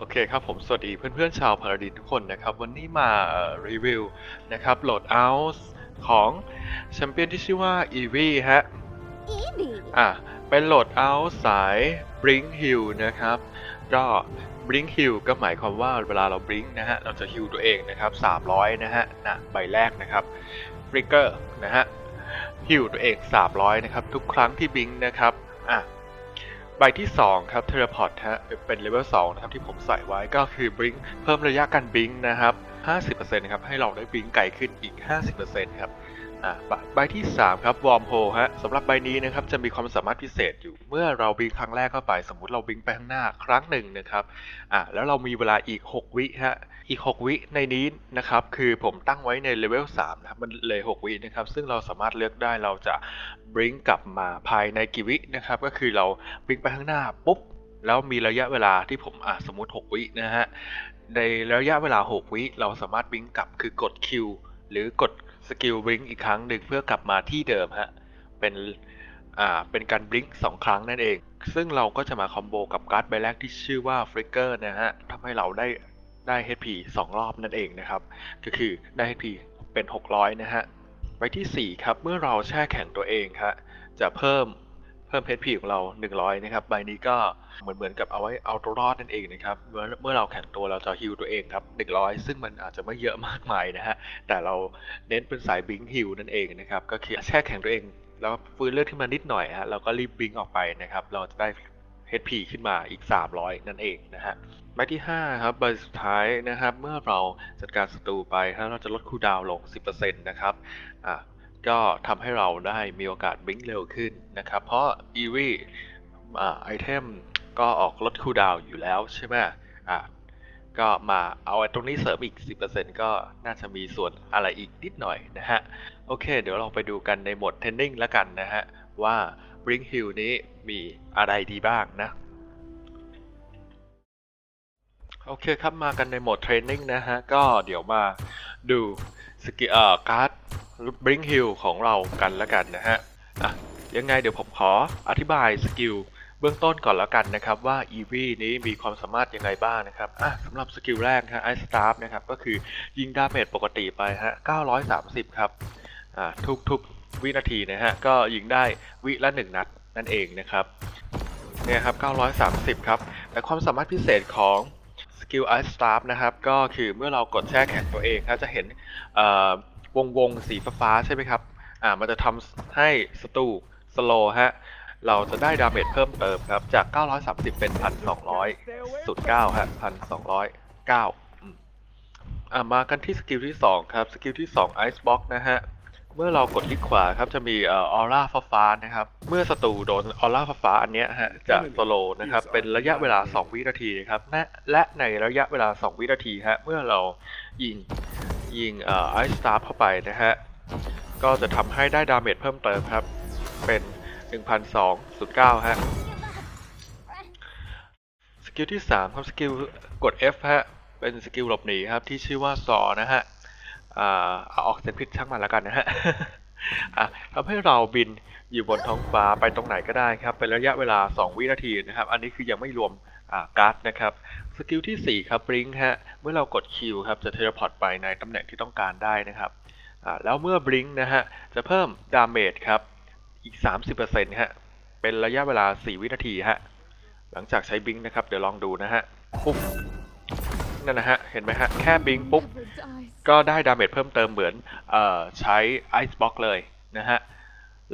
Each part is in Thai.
โอเคครับผมสวัสดีเพื่อนๆชาวพาราดินทุกคนนะครับ วันนี้มาเอ่อรีวิวนะครับโหลดเอาท์ของแชมเปี้ยนที่ชื่อว่า e v ฮะ Evie. อะเป็นโหลดเอาท์สาย Blink Heal นะครับ ก็ Blink Heal ก็หมายความว่าเวลาเรา Blink นะฮะ เราจะ Heal ตัวเองนะครับ 300 นะฮะนะใบแรกนะครับ Flicker นะฮะ Heal ตัวเอง 300 นะครับ ทุกครั้งที่ Blink นะครับ อะ ใบที่ 2 ครับ Teleport ฮะเป็นเลเวล2นะครับที่ผมใส่ไว้ก็คือ Blink เพิ่มระยะการ Blink นะครับ 50%นะครับให้เราได้ Blink ไกลขึ้นอีก 50%ครับอะใบที่ 3 ครับวอร์มโฮฮะสำหรับใบนี้นะครับจะมีความสามารถพิเศษอยู่ เมื่อเราบิงครั้งแรกเข้าไป สมมุติเราบิงไปข้างหน้าครั้งหนึ่งนะครับอะแล้วเรามีเวลาอีก 6 วิฮะอีก 6 วิในนี้นะครับคือผมตั้งไว้ในเลเวล3นะครับมันเลย 6 วินะครับซึ่งเราสามารถเลือกได้เราจะบิงกลับมาภายในกี่วินะครับก็คือเราบิงไปข้างหน้าปุ๊บแล้วมีระยะเวลาที่ผมอะสมมติ 6 วินะฮะ ในระยะเวลา 6 วิเราสามารถบริงกลับคือกด Q หรือกดสกิลบลิงอีกครั้งหนึ่งเพื่อกลับมาที่เดิมฮะ เป็นอ่าเป็นการบลิงสองครั้งนั่นเอง ซึ่งเราก็จะมาคอมโบกับการ์ดใบแรกที่ชื่อว่าฟลิกเกอร์นะฮะทำให้เราได้ได้ HP 2 รอบนั่นเองนะครับ ก็คือได้ HP เป็น 600 นะฮะใบที่ 4 ครับ เมื่อเราแช่แข็งตัวเองครับจะเพิ่ม เพิ่ม HP ของเรา 100 นะครับ ใบนี้ก็เหมือนเหมือนกับเอาไว้เอาตัวรอดนั่นเองนะครับ เมื่อเมื่อเราแข็งตัวเราจะฮิลตัวเองครับ 100 ซึ่งมันอาจจะไม่เยอะมากมายนะฮะ แต่เราเน้นเป็นสายบิงฮิลนั่นเองนะครับ ก็คือแช่แข็งตัวเอง แล้วฟื้นเลือดขึ้นมานิดหน่อยฮะ เราก็รีบบิงออกไปนะครับ เราจะได้ HP ขึ้นมาอีก 300 นั่นเองนะฮะใบที่ 5 ครับ ใบสุดท้ายนะครับ เมื่อเราจัดการศัตรูไปฮะเราจะลดคูดาวลง 10%นะครับอะ ก็ทำให้เราได้มีโอกาสบิงเร็วขึ้นนะครับ เพราะ e v อ่ไอเทมก็ออกลดคูดาวอยู่แล้วใช่ไหมอะก็มาเอาตรงนี้เสริมอีก 10%ก็น่าจะมีส่วนอะไรอีกนิดหน่อยนะฮะ โอเค เดี๋ยวเราไปดูกันในโหมดเทนนิ่งแล้วกันนะฮะ ว่า Bring Hill นี้มีอะไรดีบ้างนะ โอเคครับมากันในโหมดเทรนนิ่งนะฮะ ก็เดี๋ยวมาดูสกิลเอ่อการ์ด Bring Hill ของเรากันแล้วกันนะฮะอะยังไงเดี๋ยวผมขออธิบายสกิลเบื้องต้นก่อนแล้วกันนะครับว่า EV นี้มีความสามารถยังไงบ้างนะครับอะสำหรับสกิลแรกนะฮะ Ice Staff นะครับก็คือยิงดาเมจปกติไปฮะ 930 ครับอ่าทุกๆวินาทีนะฮะ ก็ยิงได้วิละ 1 นัดนั่นเองนะครับเนี่ยครับ 930 ครับ แต่ความสามารถพิเศษของสกิล Ice Staff นะครับ ก็คือเมื่อเรากดแช่แข็งตัวเองครับจะเห็น วงวงๆสีฟ้าใช่ไหมครับ อ่า มันจะทำให้ศัตรูสโลฮะ เราจะได้ดาเมจเพิ่มเติมครับ จาก 930 เป็น 1,200สุด9ฮะ 1,209อืมอะมากันที่สกิลที่ 2 ครับ สกิลที่ 2 Ice Box นะฮะ เมื่อเรากดคลิกขวาครับ จะมีออร่าฟ้าๆนะครับ เมื่อศัตรูโดนออร่าฟ้าๆอันเนี้ยฮะ จะสโลนะครับ เป็นระยะเวลา 2 วินาทีครับ และและในระยะเวลา 2 วินาทีฮะ เมื่อเรายิง ยิงเอ่อ Ice Star เข้าไปนะฮะ ก็จะทำให้ได้ดาเมจเพิ่มเติมครับ เป็น 1,209 ฮะ สกิลที่ 3 ครับ สกิลกด F ฮะ เป็นสกิลหลบหนีครับ ที่ชื่อว่าซอนะฮะอ่าเอาออกเสียงผิดช่างมันแล้วกันนะฮะทำให้เราบินอยู่บนท้องฟ้าไปตรงไหนก็ได้ครับ เป็นระยะเวลา 2 วินาทีนะครับ อันนี้คือยังไม่รวม การ์ดนะครับสกิลที่ 4 ครับบริงฮะเมื่อเรากด Q ครับจะเทเลพอร์ตไปในตำแหน่งที่ต้องการได้นะครับแล้วเมื่อบลิงนะฮะจะเพิ่มดาเมจครับอีก 30%ฮะเป็นระยะเวลา 4 วินาทีฮะหลังจากใช้บลิงนะครับ เดี๋ยวลองดูนะฮะปุ๊บนั่นนะฮะ เห็นไหมฮะ แค่บลิงปุ๊บ ก็ได้ดาเมจเพิ่มเติมเหมือนออใช้ไอซ์บ็อกเลยนะฮะ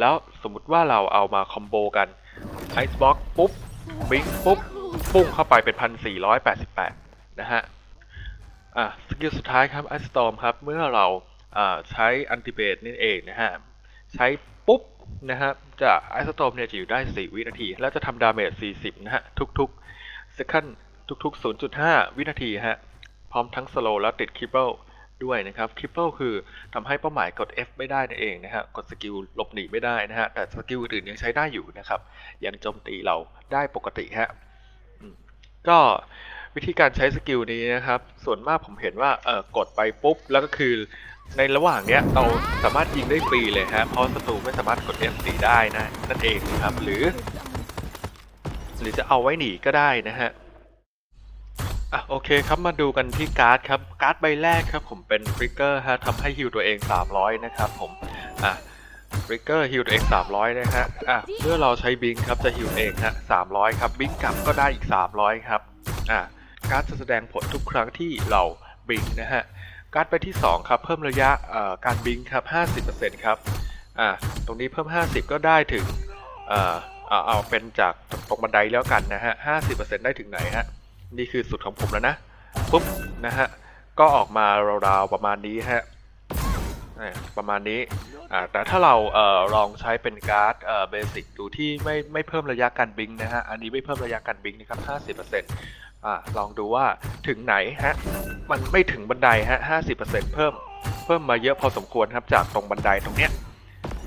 แล้วสมมติว่าเราเอามาคอมโบกันไอซ์บ็อกปุ๊บบิงปุ๊บ ปุ้งเข้าไปเป็นพันสี่ร้อยแปดสิบแปดนะฮะ อะสกิลสุดท้ายครับไอสตอมครับ เมื่อเราอ่ใช้อันติเบตนี่เองนะฮะ ใช้ปุ๊บนะฮะจะไอสตอมเนี่ยจะอยู่ได้ 4 วินาที แล้วจะทำดาเมจ 40 นะฮะ ทุกๆเซคันทุกๆ 0.5 วินาทีฮะ พร้อมทั้งสโลแล้วติดคริปเปิลด้วยนะครับคริปเปิลคือทำให้เป้าหมายกด F ไม่ได้นั่นเองนะฮะ กดสกิลหลบหนีไม่ได้นะฮะ แต่สกิลอื่นยังใช้ได้อยู่นะครับ ยังโจมตีเราได้ปกติฮะ ก็วิธีการใช้สกิลนี้นะครับ ส่วนมากผมเห็นว่าเออกดไปปุ๊บ แล้วก็คือในระหว่างเนี้ยเราสามารถยิงได้ฟรีเลยฮะเพราะศัตรูไม่สามารถกด F ตีได้นะนั่นเองนะครับ หรือ หรือจะเอาไว้หนีก็ได้นะฮะอะโอเคครับมาดูกันที่การ์ดครับ การ์ดใบแรกครับ ผมเป็นฟริกเกอร์ฮะทำให้ฮิวตัวเอง 300 นะครับผมอะ ฟริกเกอร์ฮิวตัวเอง300นะฮะ อะเมื่อเราใช้บิงครับจะฮิวเองฮะ300 ครับ บิงกลับก็ได้อีก 300 ครับ อะการ์ดจะแสดงผลทุกครั้งที่เราบิงนะฮะ การ์ดใบที่ 2 ครับ เพิ่มระยะเอ่อการบิงครับ 50%ครับ อะตรงนี้เพิ่ม 50 ก็ได้ถึงเอ่อเอาเอาเป็นจากตรงบันไดแล้วกันนะฮะ 50%ได้ถึงไหนฮะ นี่คือสุดของผมแล้วนะ ปุ๊บนะฮะ ก็ออกมาราวๆประมาณนี้ฮะ ประมาณนี้แต่ถ้าเราเออลองใช้เป็นการ์ดเบสิกดูที่ไม่ไม่เพิ่มระยะการบิงนะฮะ อันนี้ไม่เพิ่มระยะการบิงนะครับ 50%อ่าลองดูว่าถึงไหนฮะ มันไม่ถึงบันไดฮะ 50%เพิ่มเพิ่มมาเยอะพอสมควรครับจากตรงบันไดตรงเนี้ย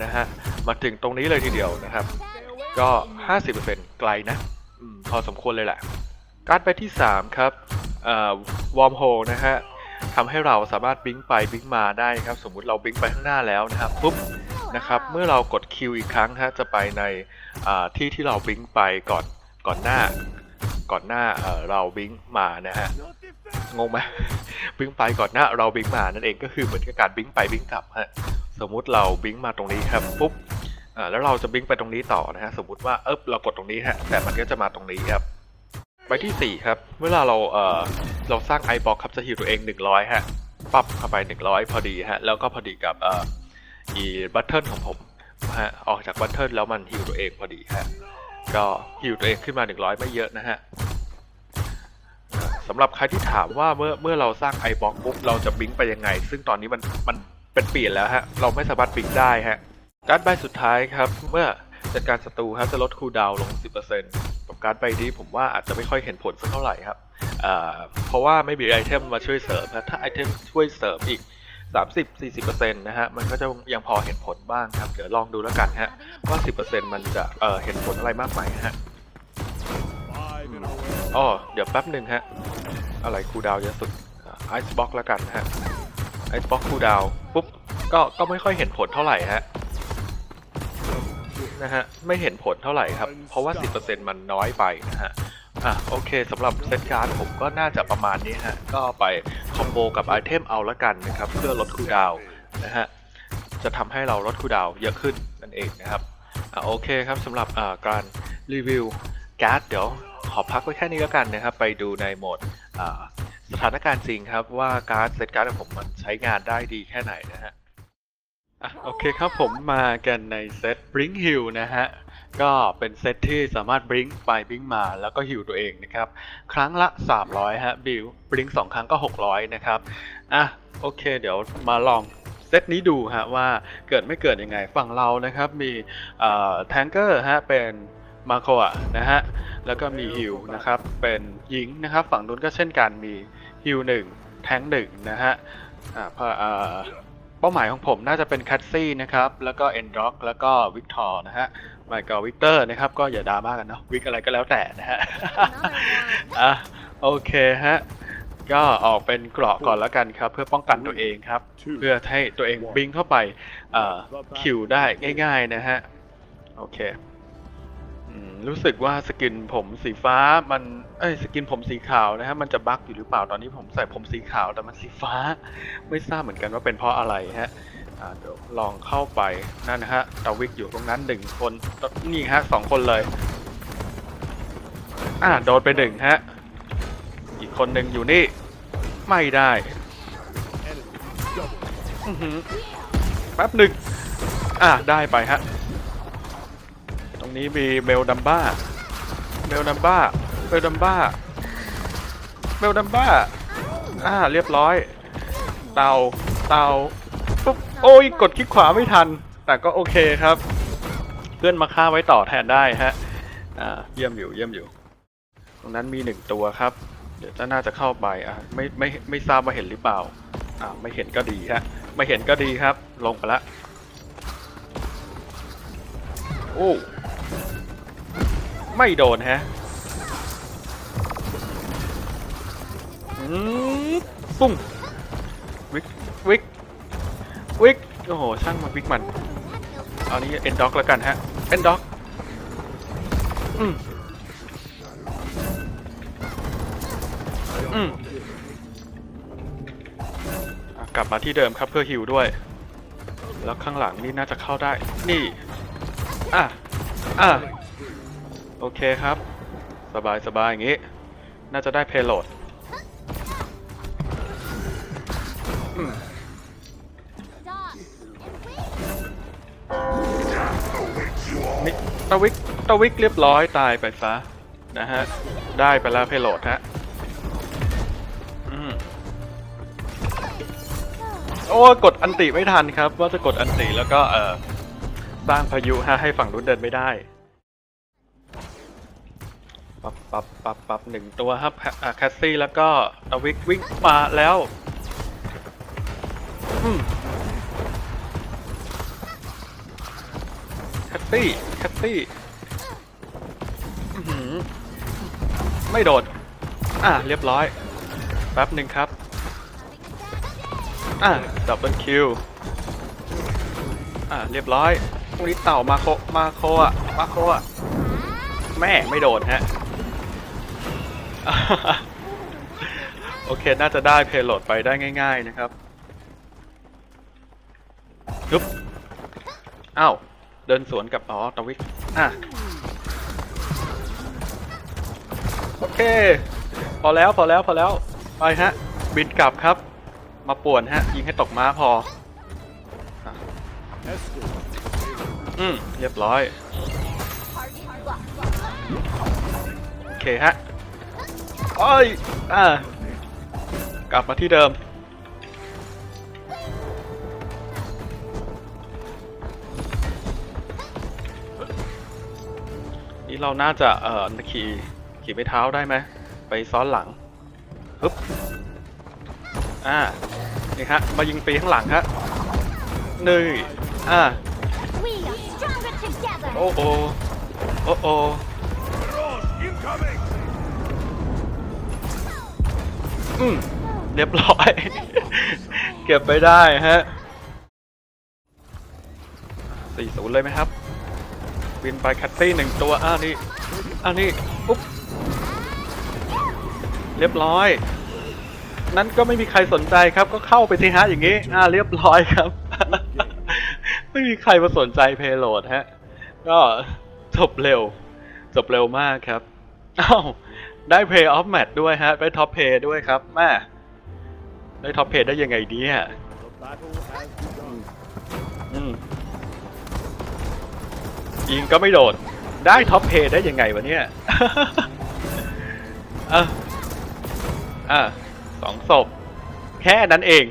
นะฮะ มาถึงตรงนี้เลยทีเดียวนะครับ ก็ 50%ไกลนะอพอสมควรเลยแหละ การ์ดใบที่ 3 ครับวอร์มโฮนะฮะ ทำให้เราสามารถบิงไปบิงมาได้ครับ สมมุติเราบิงไปข้างหน้าแล้วนะครับปุ๊บนะครับเมื่อเรากดคิวอีกครั้งฮะจะไปในที่ที่เราบิงไปก่อนก่อนหน้า ก่อนหน้าเราบิงมานะฮะงงไหมบิงไปก่อนหน้าเราบิงมานั่นเองก็คือเหมือนกับการบิงไปบิงกลับฮะสมมุติเราบิงมาตรงนี้ครับปุ๊บแล้วเราจะบิงไปตรงนี้ต่อนะฮะสมมุติว่าเอ๊บเรากดตรงนี้ฮะแต่มันก็จะมาตรงนี้ครับใบที่4ครับเวลาเราเอ่อ เราสร้างไอบ็อกครับจะฮิวตัวเอง 100 ฮะ ปั๊บเข้าไป 100 พอดีฮะ แล้วก็พอดีกับเอ่ออีบัตเทิลของผมฮะ ออกจากบัตเทิลแล้วมันฮิวตัวเองพอดีฮะ ก็ฮิวตัวเองขึ้นมา 100 ไม่เยอะนะฮะสำหรับใครที่ถามว่าเมื่อเมื่อเราสร้างไอบ็อกปุ๊บเราจะบิงไปยังไง ซึ่งตอนนี้มันมันเป็นเปลี่ยนแล้วฮะ เราไม่สามารถบิงได้ฮะ การใบสุดท้ายครับ เมื่อ จัดการศัตรูครับจะลดคูลดาวน์ลง 10%กับการ์ดใบนี้ผมว่าอาจจะไม่ค่อยเห็นผลสักเท่าไหร่ครับเพราะว่าไม่มีไอเทมมาช่วยเสริมนะถ้าไอเทมช่วยเสริมอีก 30-40%นะฮะมันก็จะยังพอเห็นผลบ้างครับเดี๋ยวลองดูแล้วกันฮะว่า 10%มันจะเเห็นผลอะไรมากไหมฮะอ๋อเดี๋ยวแป๊บหนึ่งฮะ อะไรคูลดาวเยอะสุดไอซ์บ็อกแล้วกันฮะไอซ์บ็อกคูลดาวปุ๊บก็ก็ไม่ค่อยเห็นผลเท่าไหร่ฮะ นะฮะ ไม่เห็นผลเท่าไหร่ครับ เพราะว่า 10%มันน้อยไปนะฮะอะโอเคสำหรับเซตการ์ดผมก็น่าจะประมาณนี้ฮะ ก็ไปคอมโบกับไอเทมเอาละกันนะครับ เพื่อลดคูลดาวน์นะฮะ จะทำให้เราลดคูลดาวน์เยอะขึ้นนั่นเองนะครับอะโอเคครับสำหรับอ่าการรีวิวการ์ดเดี๋ยวขอพักไว้แค่นี้แล้วกันนะครับ ไปดูในโหมดอ่าสถานการณ์จริงครับว่าการ์ดเซตการ์ดของผมมันใช้งานได้ดีแค่ไหนนะฮะ อะโอเคครับผมมากันในเซต Bring Heal นะฮะ ก็เป็นเซตที่สามารถ Bring ไป Bring มาแล้วก็ฮิวตัวเองนะครับ ครั้งละ 300 ฮะ บิล Bring 2 ครั้งก็ 600 นะครับ อะโอเค เดี๋ยวมาลองเซตนี้ดูฮะว่าเกิดไม่เกิดยังไง ฝั่งเรานะครับ มีเอ่อแทงเกอร์ฮะ เป็นมาโคอะนะฮะ แล้วก็มีฮิวนะครับ เป็นหญิงนะครับ ฝั่งนู้นก็เช่นกันมีฮิวหนึ่งแทงหนึ่งนะฮะอ่าพออ่า เป้าหมายของผมน่าจะเป็นคัตซี่นะครับ แล้วก็เอนด็อกแล้วก็วิกทอร์นะฮะไมค์กับวิกเตอร์นะครับ ก็อย่าดราม่ากันเนาะวิกอะไรก็แล้วแต่นะฮะ อะโอเคฮะ ก็ออกเป็นเกราะก่อนแล้วกันครับ เพื่อป้องกันตัวเองครับ เพื่อให้ตัวเองบิงเข้าไปเอ่อคิวได้ง่าย ๆ นะฮะ โอเคอืม รู้สึกว่าสกินผมสีฟ้ามันเอ้ยสกินผมสีขาวนะฮะมันจะบั๊กอยู่หรือเปล่าตอนนี้ผมใส่ผมสีขาวแต่มันสีฟ้า ไม่ทราบเหมือนกันว่าเป็นเพราะอะไรฮะอ่าเดี๋ยวลองเข้าไปนั่นนะฮะดาวิกอยู่ตรงนั้นหนึ่งคนนี่ฮะสองคนเลย อ่าโดนไปหนึ่งฮะอีกคนหนึ่งอยู่นี่ ไม่ได้แป๊บหนึ่งอ่าได้ไปฮะ รงนี้มีเมลดัมบ้าเมลดัมบ้าเมลดัมบ้าเมลดัมบ้า อ่า เรียบร้อย เตา เตาปุ๊บ โอ้ย กดคลิกขวาไม่ทัน แต่ก็โอเคครับ เพื่อนมาฆ่าไว้ต่อแทนได้ฮะ อ่า เยี่ยมอยู่ เยี่ยมอยู่ ตรงนั้นมีหนึ่งตัวครับ เดี๋ยวจะน่าจะเข้าไป อะ ไม่ ไม่ ไม่ทราบว่าเห็นหรือเปล่า อ่า ไม่เห็นก็ดีฮะ ไม่เห็นก็ดีครับ ลงไปละโอ้ ไม่โดนฮะอืมปุ้งวิกวิกวิกโอ้โห ช่างมาวิกมันเอานี้เอ็นด็อกแล้วกันฮะเอ็นด็อกอืมอืมกลับมาที่เดิมครับเพื่อฮิวด้วย แล้วข้างหลังนี่น่าจะเข้าได้ นี่ อะ อะ โอเคครับ สบายสบายอย่างงี้ น่าจะได้เพลโหลดนี่ตะวิกตะวิกเรียบร้อยตายไปซะ นะฮะ ได้ไปแล้วเพลโหลดฮะอโอ้กดอันติไม่ทันครับ ว่าจะกดอันติแล้วก็เออสร้างพายุฮะให้ฝั่งนู้นเดินไม่ได้ ปับปับปับปับหนึ่งตัวครับแคสซี่แล้วก็ตวิกวิ่งมาแล้วแคตตี้แคตตี้ไม่โดด อะเรียบร้อย แป๊บหนึ่งครับ อะดับเบิลคิว อะเรียบร้อยพวกนี้เต่ามาโค มาโคอะ มาโคอะ แม่ไม่โดดฮะ โอเค น่าจะได้เพลโหลดไปได้ง่าย ๆ นะครับยุบอ้าว เดินสวนกับ อ๋อ ตะวิก อะ โอเค พอแล้ว พอแล้ว พอแล้ว ไปฮะ บินกลับครับ มาป่วนฮะ ยิงให้ตกม้าพอ อืม เรียบร้อย โอเคฮะ โอ้ยอะกลับมาที่เดิม นี่เราน่าจะเอ่อขี่ขี่ไปเท้าได้ไหมไปซ้อนหลังฮึบอ่านี่ฮะมายิงปีข้างหลังฮะนี่อ่า We are stronger together. โอ้โอโอ้โอ อืมเรียบร้อย เก็บไปได้ฮะสี่ศูนย์เลยไหมครับ บินไปแคตตี้หนึ่งตัว อ้าวนี่ อ้าวนี่ปุ๊บเรียบร้อย นั้นก็ไม่มีใครสนใจครับ ก็เข้าไปสิฮะอย่างนี้ อ่า เรียบร้อยครับ ไม่มีใครมาสนใจเพลโหลดฮะ ก็จบเร็ว จบเร็วมากครับ อ้าว ได้ Play of Match ด้วยฮะ ได้ท็อปเพย์ด้วยครับแม่ได้ท็อปเพย์ได้ยังไงเนี่ยอืมยิงก็ไม่โดด ได้ท็อปเพย์ได้ยังไงวะเนี่ยอะอะสองศพ แค่นั้นเอง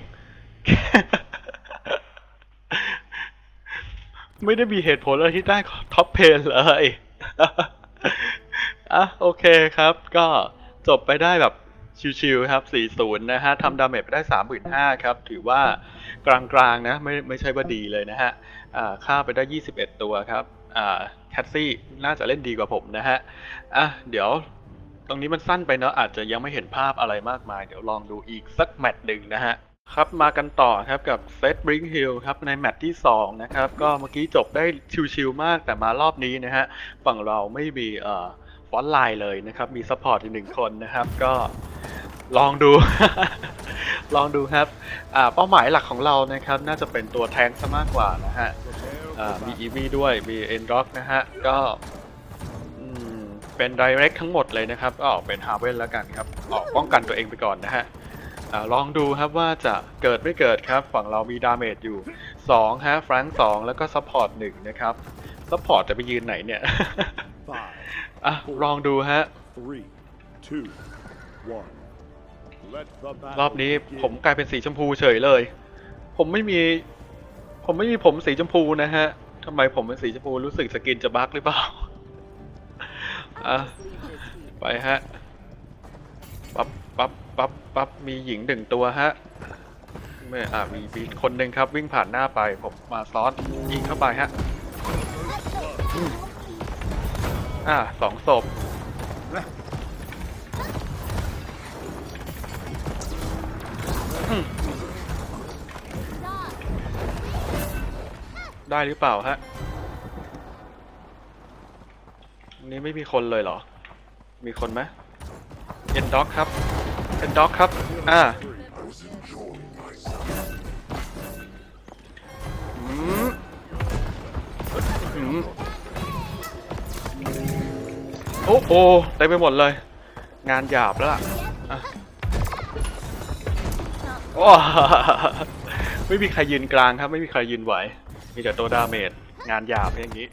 ไม่ได้มีเหตุผลอะไรที่ได้ท็อปเพนเลย อะโอเคครับ ก็จบไปได้แบบชิวๆครับ 40 นะฮะทำดาเมจไปได้ 35,000 ครับ ถือว่ากลางๆนะ ไม่ไม่ใช่ว่าดีเลยนะฮะอ่าฆ่าไปได้ 21 ตัวครับอ่าแคทซี่น่าจะเล่นดีกว่าผมนะฮะอะเดี๋ยวตรงนี้มันสั้นไปเนอะอาจจะยังไม่เห็นภาพอะไรมากมาย เดี๋ยวลองดูอีกสักแมตช์หนึ่งนะฮะครับมากันต่อครับกับเซตบริงฮิลครับในแมตช์ที่ 2 นะครับ ก็เมื่อกี้จบได้ชิวๆมากแต่มารอบนี้นะฮะ ฝั่งเราไม่มีเอ่อ ฟอนต์ไลน์เลยนะครับ มีซัพพอร์ตอีกหนึ่งคนนะครับ ก็ลองดู ลองดูครับอาเป้าหมายหลักของเรานะครับ น่าจะเป็นตัวแทงซะมากกว่านะฮะอามีอีวีด้วยมีเอ็นด็อกนะฮะ ก็อืมเป็นไดเรกทั้งหมดเลยนะครับก็ออกเป็นฮาเวนแล้วกันครับ ออกป้องกันตัวเองไปก่อนนะฮะอาลองดูครับว่าจะเกิดไม่เกิดครับ ฝั่งเรามีดาเมจอยู่2ฮะแฟรงสองแล้วก็ซัพพอร์ตหนึ่งนะครับซัพพอร์ตจะไปยืนไหนเนี่ย อะ ลองดูฮะ three, two, one. Let the รอบ battle นี้ begin. ผมกลายเป็นสีชมพูเฉยเลย ผมไม่มี ผมไม่มีผมสีชมพูนะฮะทำไมผมเป็นสีชมพูรู้สึกสกินจะบั๊กหรือเปล่า อะ ไปฮะ ปั๊บ ปั๊บ ปั๊บ ปั๊บ มีหญิงหนึ่งตัวฮะไม่อ่ามีมีคนหนึ่งครับ วิ่งผ่านหน้าไป ผมมาซ้อนยิงเข้าไปฮะ อืมอ่าสองศพ Stop. ได้หรือเปล่าฮะอันนี้ไม่มีคนเลยเหรอ มีคนไหมเอ็นด็อกครับเป็นด็อกครับ อ่า โอ้โหเต็มไปหมดเลย งานหยาบแล้วล่ะอะโอ้ไม่มีใครยืนกลางครับ ไม่มีใครยืนไหว มีแต่ตัวดาเมจงานหยาบอย่างนี้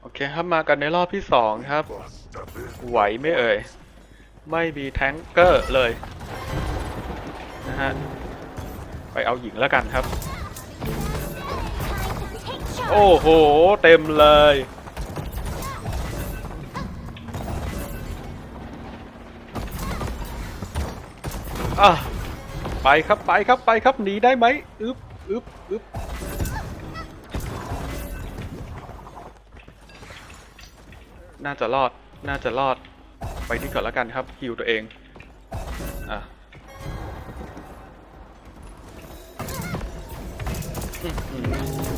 โอเคครับมากันในรอบที่สองครับ ไหวไม่เอ่ย ไม่มีแทงเกอร์เลยนะฮะไปเอาหญิงแล้วกันครับ โอ้โห เต็มเลย อะไปครับไปครับไปครับหนีได้ไหมอึบอึบอึบน่าจะรอดน่าจะรอดไปที่ก่อนแล้วกันครับฮิวตัวเองอะ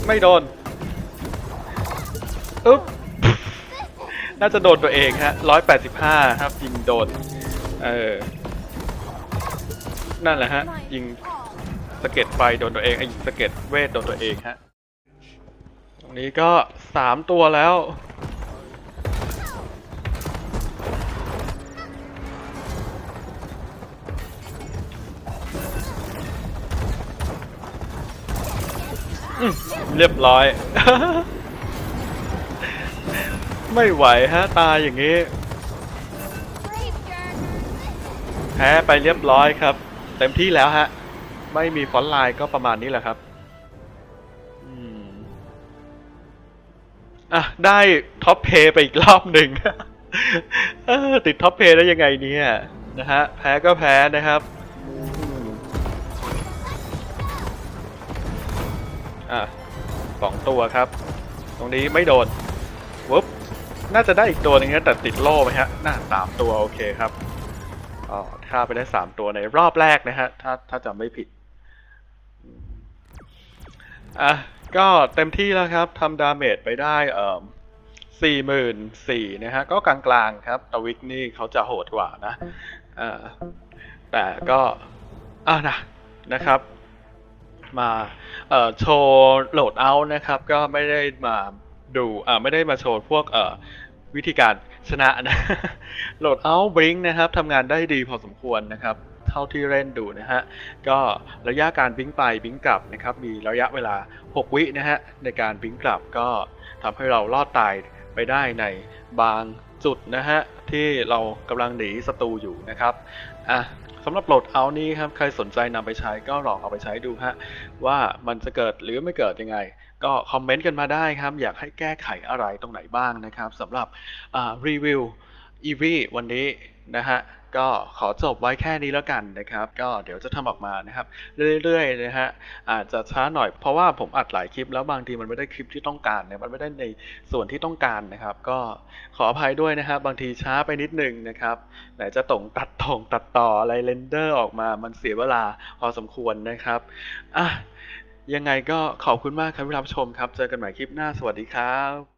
ไม่โดนอึ๊บน่าจะโดนตัวเองฮะร้อยแปดสิบห้าครับยิงโดน เออ นั่นแหละฮะ ยิงสะเก็ดไฟโดนตัวเองไอ้ยิงสะเก็ดเวทโดนตัวเองฮะ ตรงนี้ก็สามตัวแล้ว เรียบร้อย ไม่ไหวฮะ ตายอย่างนี้ แพ้ไปเรียบร้อยครับ เต็มที่แล้วฮะ ไม่มีฟอนต์ไลน์ก็ประมาณนี้แหละครับอะ ได้ท็อปเพย์ไปอีกรอบหนึ่งติดท็อปเพย์ได้ยังไงเนี่ยนะฮะ แพ้ก็แพ้นะครับอะสองตัวครับ ตรงนี้ไม่โดนวุ๊บน่าจะได้อีกตัวนึงนะแต่ติดโล่ไหมฮะ น่าสามตัว โอเคครับอ๋อ ฆ่าไปได้สามตัวในรอบแรกนะฮะ ถ้าถ้าจำไม่ผิด อะ ก็เต็มที่แล้วครับทำดาเมจไปได้เอ่อสี่หมื่นสี่นะฮะ ก็กลางๆครับตวิกนี่เขาจะโหดกว่านะอ่าแต่ก็อ่านะนะครับ มาเอ่อโชว์โหลดเอาท์นะครับ ก็ไม่ได้มาดูอ่าไม่ได้มาโชว์พวกเอ่อวิธีการ ชนะนะโหลดเอาบริงนะครับทำงานได้ดีพอสมควรนะครับ เท่าที่เล่นดูนะฮะ ก็ระยะการบิงไปบิงกลับนะครับ มีระยะเวลา 6 วินะฮะ ในการบิงกลับก็ทำให้เราลอดตายไปได้ในบางจุดนะฮะ ที่เรากำลังหนีศัตรูอยู่นะครับอะ สำหรับโหลดเอานี้ครับใครสนใจนำไปใช้ก็ลองเอาไปใช้ดูฮะว่ามันจะเกิดหรือไม่เกิดยังไง ก็คอมเมนต์กันมาได้ครับ อยากให้แก้ไขอะไรตรงไหนบ้างนะครับสำหรับรีวิวอีวีวันนี้นะฮะ ก็ขอจบไว้แค่นี้แล้วกันนะครับ ก็เดี๋ยวจะทำออกมานะครับ เรื่อยๆนะฮะอาจจะช้าหน่อยเพราะว่าผมอัดหลายคลิป แล้วบางทีมันไม่ได้คลิปที่ต้องการเนี่ยมันไม่ได้ในส่วนที่ต้องการนะครับ ก็ขออภัยด้วยนะครับ บางทีช้าไปนิดนึงนะครับไหนจะตรงตัดตรงตัดต่ออะไรเรนเดอร์ออกมามันเสียเวลาพอสมควรนะครับอะยังไงก็ขอบคุณมากครับที่รับชมครับ เจอกันใหม่คลิปหน้าสวัสดีครับ